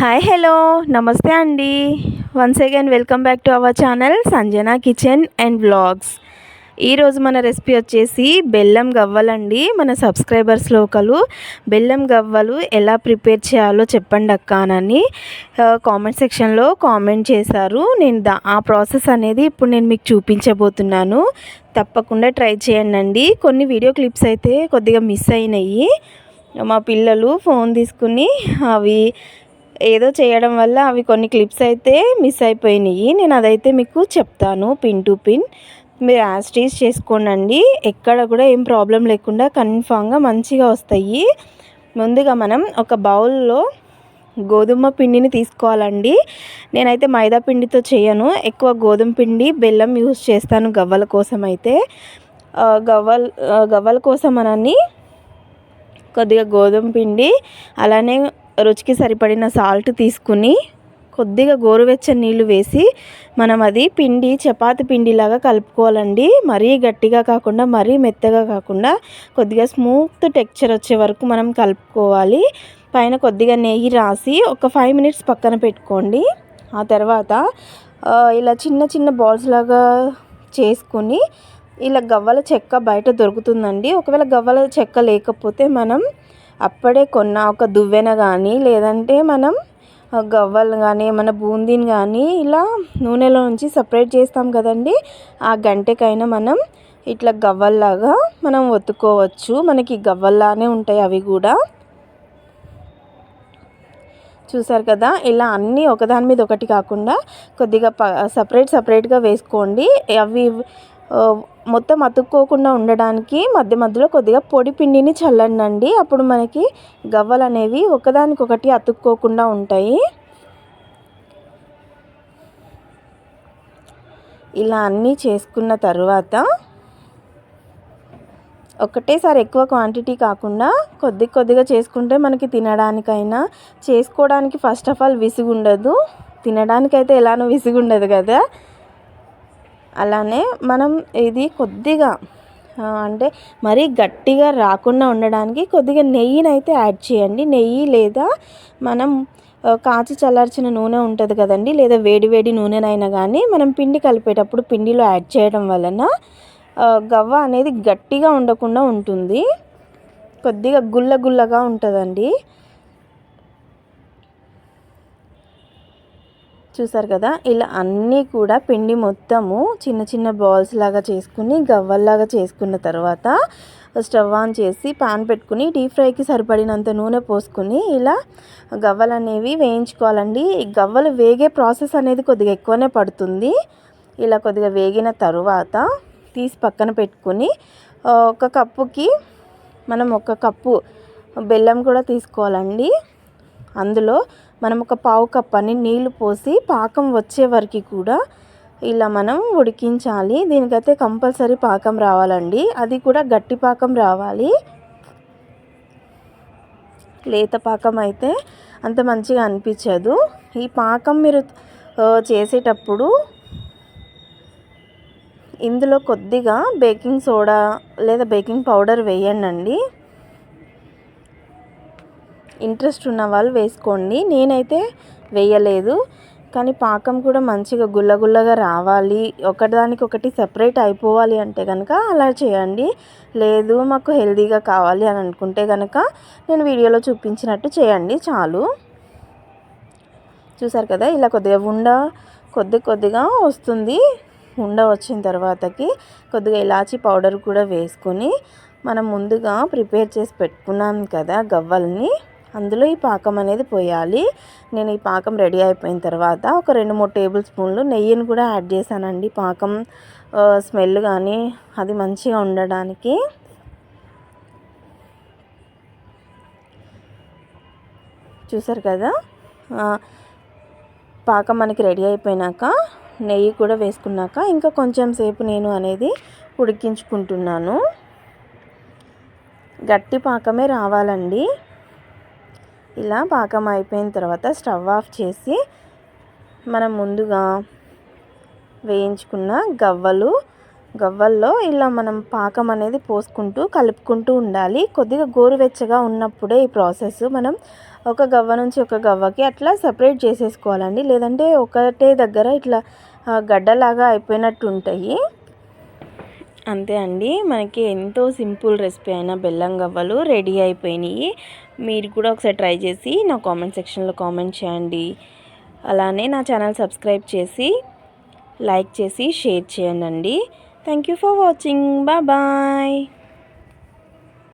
Hi hello. నమస్తే అండి. Once again welcome back to our channel Sanjana kitchen and vlogs ఈరోజు మన recipe వచ్చేసి బెల్లం గవ్వలండి మన సబ్స్క్రైబర్స్లో ఒకరు బెల్లం గవ్వలు ఎలా ప్రిపేర్ చేయాలో చెప్పండి అక్కానని అని కామెంట్ సెక్షన్లో కామెంట్ చేశారు. నేను దా ఆ ప్రాసెస్ అనేది ఇప్పుడు నేను మీకు చూపించబోతున్నాను. తప్పకుండా ట్రై చేయండి కొన్ని వీడియో క్లిప్స్ అయితే కొద్దిగా మిస్ అయినాయి. మా పిల్లలు ఫోన్ తీసుకుని అవి ఏదో చేయడం వల్ల అవి కొన్ని క్లిప్స్ అయితే మిస్ అయిపోయినాయి. నేను అదైతే మీకు చెప్తాను. Pin to pin. మీరు యాస్టీస్ చేసుకోనండి. ఎక్కడ కూడా ఏం ప్రాబ్లం లేకుండా కన్ఫామ్గా మంచిగా వస్తాయి. ముందుగా మనం ఒక బౌల్లో గోధుమ పిండిని తీసుకోవాలండి. నేనైతే మైదా పిండితో చేయను. ఎక్కువ గోధుమ పిండి బెల్లం యూస్ చేస్తాను గవ్వల కోసం అయితే. గవ్వల గవ్వల కోసం అనని కొద్దిగా గోధుమ పిండి అలానే రుచికి సరిపడిన సాల్ట్ తీసుకుని కొద్దిగా గోరువెచ్చని నీళ్ళు వేసి మనం అది పిండి చపాతి పిండిలాగా కలుపుకోవాలండి. మరీ గట్టిగా కాకుండా మరీ మెత్తగా కాకుండా కొద్దిగా స్మూత్ టెక్చర్ వచ్చే వరకు మనం కలుపుకోవాలి. పైన కొద్దిగా నెయ్యి రాసి ఒక ఫైవ్ మినిట్స్ పక్కన పెట్టుకోండి. ఆ తర్వాత ఇలా చిన్న చిన్న బాల్స్ లాగా చేసుకుని ఇలా గవ్వల చెక్క బయట దొరుకుతుందండి. ఒకవేళ గవ్వల చెక్క లేకపోతే మనం అప్పుడే కొన్న ఒక దువ్వెన కానీ లేదంటే మనం గవ్వలు కానీ మన బూందీని కానీ ఇలా నూనెలో నుంచి సపరేట్ చేస్తాం కదండి. ఆ గంటకైనా మనం ఇట్లా గవ్వల్లాగా మనం ఒత్తుకోవచ్చు. మనకి గవ్వల్లానే ఉంటాయి అవి కూడా. చూసారు కదా? ఇలా అన్నీ ఒకదాని మీద ఒకటి కాకుండా కొద్దిగా ప సపరేట్ సపరేట్గా వేసుకోండి. అవి మొత్తం అతుక్కోకుండా ఉండడానికి మధ్య మధ్యలో కొద్దిగా పొడి పిండిని చల్లండి అప్పుడు మనకి గవ్వలు అనేవి ఒకదానికొకటి అతుక్కోకుండా ఉంటాయి. ఇలా అన్నీ చేసుకున్న తర్వాత ఒకటేసారి ఎక్కువ క్వాంటిటీ కాకుండా కొద్ది కొద్దిగా చేసుకుంటే మనకి తినడానికైనా చేసుకోవడానికి ఫస్ట్ ఆఫ్ ఆల్ విసుగుండదు. తినడానికైతే ఎలానో విసుగుండదు కదా. అలానే మనం ఇది కొద్దిగా అంటే మరీ గట్టిగా రాకుండా ఉండడానికి కొద్దిగా నెయ్యిని అయితే యాడ్ చేయండి. నెయ్యి లేదా మనం కాచి చల్లార్చిన నూనె ఉంటుంది కదండి లేదా వేడి వేడి నూనెనైనా కానీ మనం పిండి కలిపేటప్పుడు పిండిలో యాడ్ చేయడం వలన గవ్వ అనేది గట్టిగా ఉండకుండా ఉంటుంది. కొద్దిగా గుల్ల గుల్లగా ఉంటుందండి. చూసారు కదా ఇలా అన్నీ కూడా పిండి మొత్తము చిన్న చిన్న బాల్స్ లాగా చేసుకుని గవ్వల్లాగా చేసుకున్న తర్వాత స్టవ్ ఆన్ చేసి పాన్ పెట్టుకుని డీప్ ఫ్రైకి సరిపడినంత నూనె పోసుకుని ఇలా గవ్వలు అనేవి వేయించుకోవాలండి. ఈ గవ్వలు వేగే ప్రాసెస్ అనేది కొద్దిగా ఎక్కువనే పడుతుంది. ఇలా కొద్దిగా వేగిన తరువాత తీసి పక్కన పెట్టుకుని ఒక కప్పుకి మనం ఒక కప్పు బెల్లం కూడా తీసుకోవాలండి. అందులో మనం ఒక పావు కప్ అని నీళ్ళు పోసి పాకం వచ్చే వరకు కూడా ఇలా మనం ఉడికించాలి. దీనికైతే కంపల్సరీ పాకం రావాలండి. అది కూడా గట్టి పాకం రావాలి. లేత పాకం అయితే అంత మంచిగా అనిపించదు. ఈ పాకం మీరు చేసేటప్పుడు ఇందులో కొద్దిగా బేకింగ్ సోడా లేదా బేకింగ్ పౌడర్ వేయండి ఇంట్రెస్ట్ ఉన్న వాళ్ళు వేసుకోండి. నేనైతే వేయలేదు. కానీ పాకం కూడా మంచిగా గుల్లగుల్లగా రావాలి. ఒకదానికి ఒకటి సపరేట్ అయిపోవాలి అంటే కనుక అలా చేయండి. లేదు మాకు హెల్తీగా కావాలి అని అనుకుంటే కనుక నేను వీడియోలో చూపించినట్టు చేయండి చాలు. చూసారు కదా ఇలా కొద్దిగా ఉండ కొద్ది కొద్దిగా వస్తుంది. ఉండ వచ్చిన తర్వాతకి కొద్దిగా ఇలాచీ పౌడర్ కూడా వేసుకొని మనం ముందుగా ప్రిపేర్ చేసి పెట్టుకున్నాం కదా గవ్వల్ని. అందులో ఈ పాకం అనేది పోయాలి. నేను ఈ పాకం రెడీ అయిపోయిన తర్వాత ఒక రెండు మూడు టేబుల్ స్పూన్లు నెయ్యిని కూడా యాడ్ చేశానండి. పాకం స్మెల్ కానీ అది మంచిగా ఉండడానికి. చూసారు కదా? పాకం మనకి రెడీ అయిపోయినాక నెయ్యి కూడా వేసుకున్నాక ఇంకా కొంచెం సేపు నేను అనేది ఉడికించుకుంటున్నాను. గట్టి పాకమే రావాలండి. ఇలా పాకం అయిపోయిన తర్వాత స్టవ్ ఆఫ్ చేసి మనం ముందుగా వేయించుకున్న గవ్వలు గవ్వల్లో ఇలా మనం పాకం అనేది పోసుకుంటూ కలుపుకుంటూ ఉండాలి. కొద్దిగా గోరువెచ్చగా ఉన్నప్పుడే ఈ ప్రాసెస్ మనం ఒక గవ్వ నుంచి ఒక గవ్వకి అట్లా సపరేట్ చేసేసుకోవాలండి. లేదంటే ఒకటే దగ్గర ఇట్లా గడ్డలాగా అయిపోయినట్టు ఉంటాయి అంతే అండి. మనకి ఎంతో సింపుల్ రెసిపీ అయిన బెల్లం గవ్వలు రెడీ అయిపోయినాయి. మీరు కూడా ఒకసారి ట్రై చేసి నా కామెంట్ సెక్షన్లో కామెంట్ చేయండి. అలానే నా ఛానల్ సబ్స్క్రైబ్ చేసి లైక్ చేసి షేర్ చేయండి thank you for watching. Bye.